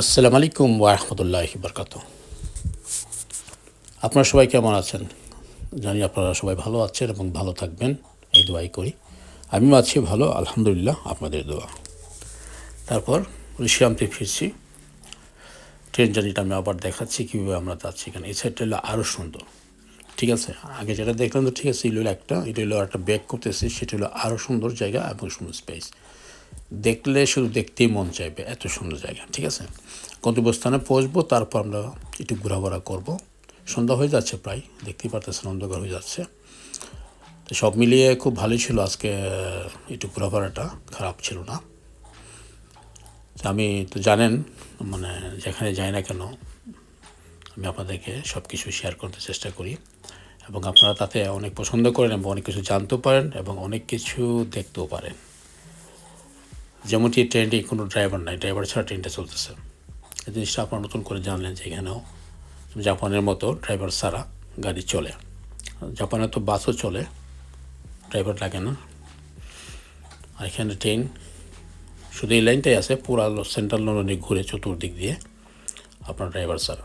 আসসালামু আলাইকুম ওয়ারহমতুল্লাহ বরকাত আপনারা সবাই কেমন আছেন? জানি আপনারা সবাই ভালো আছেন এবং ভালো থাকবেন, এই দোয়াই করি। আমিও আছি ভালো, আলহামদুলিল্লাহ, আপনাদের দোয়া। তারপর ঋষিরামতে ফিরছি। ট্রেন জার্নিটা আমি আবার দেখাচ্ছি, কীভাবে আমরা যাচ্ছি এখানে। এই সাইডটা হলো আরও সুন্দর। ঠিক আছে? আগে যেটা দেখলাম তো ঠিক আছে এগুলো হলো একটা, এটা হলো একটা ব্যাক করতেছি, সেটা হলো আরও সুন্দর জায়গা এবং সুন্দর স্পেস দেখলে শুধু দেখতেই মন চাইবে, এত সুন্দর জায়গা, ঠিক আছে? গন্তব্যস্থানে পৌঁছবো, তারপর আমরা একটু ঘোরাফেরা করব। সন্ধ্যা হয়ে যাচ্ছে প্রায়, দেখতেই পারতেছেন, অন্ধকার হয়ে যাচ্ছে। তো সব মিলিয়ে খুব ভালোই ছিল আজকে একটু ঘোরাফেরাটা, খারাপ ছিল না। আমি, তো জানেন মানে যেখানে যাই না কেন, আমি আপনাদেরকে সব কিছু শেয়ার করতে চেষ্টা করি। এবং আপনারা তাতে অনেক পছন্দ করেন এবং অনেক কিছু জানতেও পারেন এবং অনেক কিছু দেখতেও পারেন। যেমনটি ট্রেনটি কোনো ড্রাইভার নাই, ড্রাইভার ছাড়া ট্রেনটা চলতেছে। এই জিনিসটা আপনারা নতুন করে জানলেন যে এখানেও জাপানের মতো ড্রাইভার ছাড়া গাড়ি চলে। জাপানে তো বাসও চলে, ড্রাইভার লাগে না। আর এখানে ট্রেন শুধু এই লাইনটাই আছে, পুরা সেন্ট্রাল লন্ডনে ঘুরে চতুর্দিক দিয়ে আপনার ড্রাইভার ছাড়া।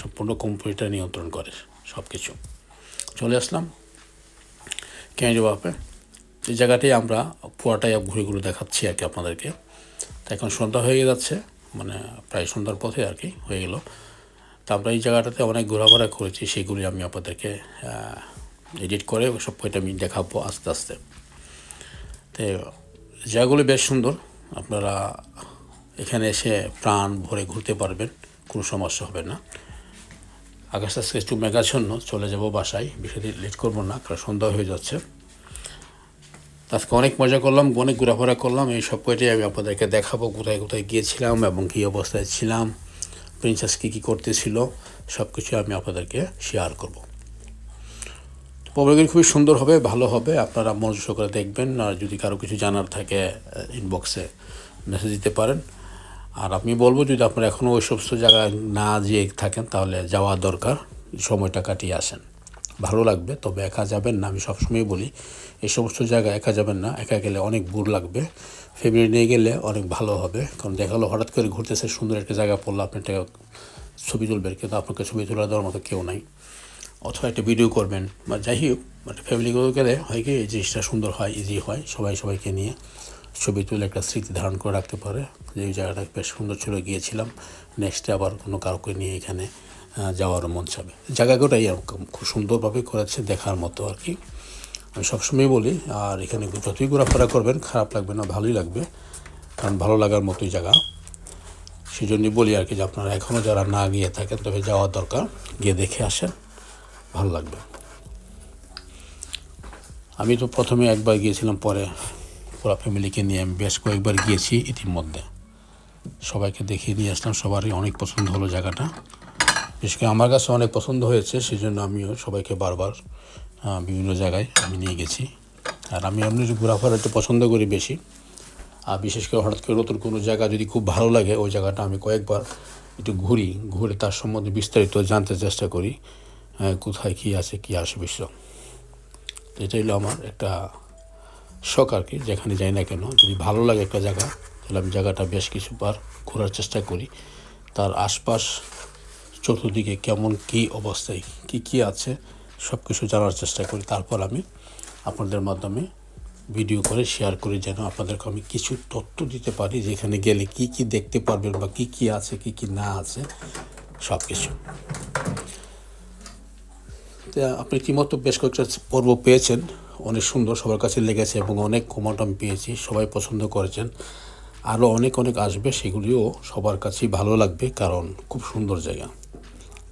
সম্পূর্ণ কম্পিউটার নিয়ন্ত্রণ করে সব কিছু চলে আসলাম। ক্যান্ডি বাপে এই জায়গাটাই আমরা পুরাটাই ঘুরে ঘুরে দেখাচ্ছি আর কি আপনাদেরকে। তো এখন সন্ধ্যা হয়ে যাচ্ছে মানে প্রায় সন্ধ্যার পথে আর কি হয়ে গেল। তা আমরা এই জায়গাটাতে অনেক ঘোরাফেরা করেছি, সেগুলি আমি আপনাদেরকে এডিট করে সব কয়টা আমি দেখাবো আস্তে আস্তে। তো জায়গাগুলি বেশ সুন্দর, আপনারা এখানে এসে প্রাণ ভরে ঘুরতে পারবেন, কোনো সমস্যা হবে না। আকাশ আজকে একটু মেঘাচ্ছন্ন, চলে যাব বাসায়, বেশি লেট করব না, কারণ সন্ধ্যা হয়ে যাচ্ছে। আজকে অনেক মজা করলাম, অনেক ঘোরাফেরা করলাম। এই সব কয়টাই আমি আপনাদেরকে দেখাবো কোথায় কোথায় গিয়েছিলাম এবং কী অবস্থায় ছিলাম প্রিন্সেস কী কী করতেছিল সব কিছু আমি আপনাদেরকে শেয়ার করব। প্রবলেমগুলি খুবই সুন্দর হবে, ভালো হবে, আপনারা মনোযোগ করে দেখবেন, আর যদি কারও কিছু জানার থাকে ইনবক্সে মেসেজ দিতে পারেন। আর আমি বলব, যদি আপনারা এখনও ওই সমস্ত জায়গায় না যেয়ে থাকেন, তাহলে যাওয়া দরকার, সময়টা কাটিয়ে আসেন। ভালো লাগবে, তবে একা যাবেন না, আমি সবসময় বলি এই সমস্ত জায়গায় একা যাবেন না, একা গেলে অনেক বুর লাগবে। ফ্যামিলি নিয়ে গেলে অনেক ভালো হবে, কারণ দেখা হলো হঠাৎ করে ঘুরতেছে, সুন্দর একটা জায়গা পড়ল, আপনি একটা ছবি তুলবেন, কিন্তু আপনাকে ছবি তোলা দেওয়ার মতো কেউ নাই। অথবা একটা ভিডিও করবেন, বা যাই হোক মানে ফ্যামিলিগুলো গেলে হয় কি, এই জিনিসটা সুন্দর হয় ইজি হয়, সবাই সবাইকে নিয়ে ছবি তুলে একটা স্মৃতি ধারণ করে রাখতে পারে। যে জায়গাটা বেশ সুন্দর ছিল, গিয়েছিলাম নেক্সটে আবার কোনো কাউকে নিয়ে এখানে যাওয়ারও মন চাবে। জায়গাটাই খুব সুন্দরভাবে করেছে দেখার মতো আর কি। আমি সবসময় বলি, আর এখানে যতই ঘোরাফেরা করবেন, খারাপ লাগবে না, ভালোই লাগবে, কারণ ভালো লাগার মতোই জায়গা। সেই জন্যই বলি আর কি যে আপনারা এখনও যারা না গিয়ে থাকেন, তবে যাওয়ার দরকার, গিয়ে দেখে আসেন, ভালো লাগবে। আমি তো প্রথমে একবার গিয়েছিলাম, পরে পুরো ফ্যামিলিকে নিয়ে আমি বেশ কয়েকবার গিয়েছি ইতিমধ্যে। সবাইকে দেখিয়ে নিয়ে আসলাম, সবারই অনেক পছন্দ হলো জায়গাটা। বিশেষ করে আমার কাছে অনেক পছন্দ হয়েছে সেই জন্য আমিও সবাইকে বারবার বিভিন্ন জায়গায় আমি নিয়ে গেছি। আর আমি এমনি ঘোরাফেরা একটু পছন্দ করি বেশি। আর বিশেষ করে হঠাৎ করে নতুন কোনো জায়গা যদি খুব ভালো লাগে, ওই জায়গাটা আমি কয়েকবার একটু ঘুরি, ঘুরে তার সম্বন্ধে বিস্তারিত জানতে চেষ্টা করি কোথায় কী আছে, কী আসে বিশ্ব এটাই হলো আমার একটা শখ আর কি, যেখানে যাই না কেন। যদি ভালো লাগে একটা জায়গা, তাহলে আমি জায়গাটা বেশ কিছুবার ঘোরার চেষ্টা করি। তার আশপাশ চতুর্দিকে কেমন কী অবস্থায়, কি কি আছে সব কিছু জানার চেষ্টা করি। তারপর আমি আপনাদের মাধ্যমে ভিডিও করে শেয়ার করি যেন আপনাদেরকে আমি কিছু তথ্য দিতে পারি, যেখানে গেলে কি কি দেখতে পারবেন বা কি কি আছে, কি কি না আছে সব কিছু আপনি ইতিমধ্যে বেশ কয়েকটা পর্ব পেয়েছেন, অনেক সুন্দর সবার কাছে লেগেছে এবং অনেক কমেন্ট আমি পেয়েছি, সবাই পছন্দ করেছেন। আরও অনেক অনেক আসবে, সেগুলিও সবার কাছেই ভালো লাগবে, কারণ খুব সুন্দর জায়গা।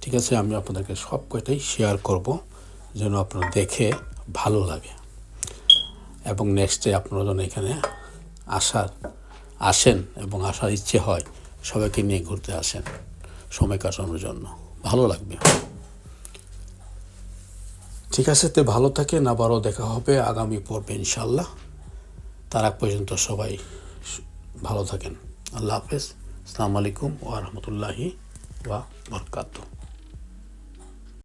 ঠিক আছে, আমি আপনাদেরকে সব কয়টাই শেয়ার করব যেন আপনারা দেখে ভালো লাগে। এবং নেক্সটে আপনারা যেন এখানে আসার, আসেন এবং আসার ইচ্ছে হয়, সবাইকে নিয়ে ঘুরতে আসেন সময় কাটানোর জন্য। ভালো লাগবে। ঠিক আছে, তো ভালো থাকেন, আবারও দেখা হবে আগামী পর্বে ইনশাল্লাহ তার আগ পর্যন্ত সবাই ভালো থাকেন। আল্লাহ হাফেজ। আসসালামু আলাইকুম ওয়া রহমতুল্লাহি ওয়া বরকাতুহ।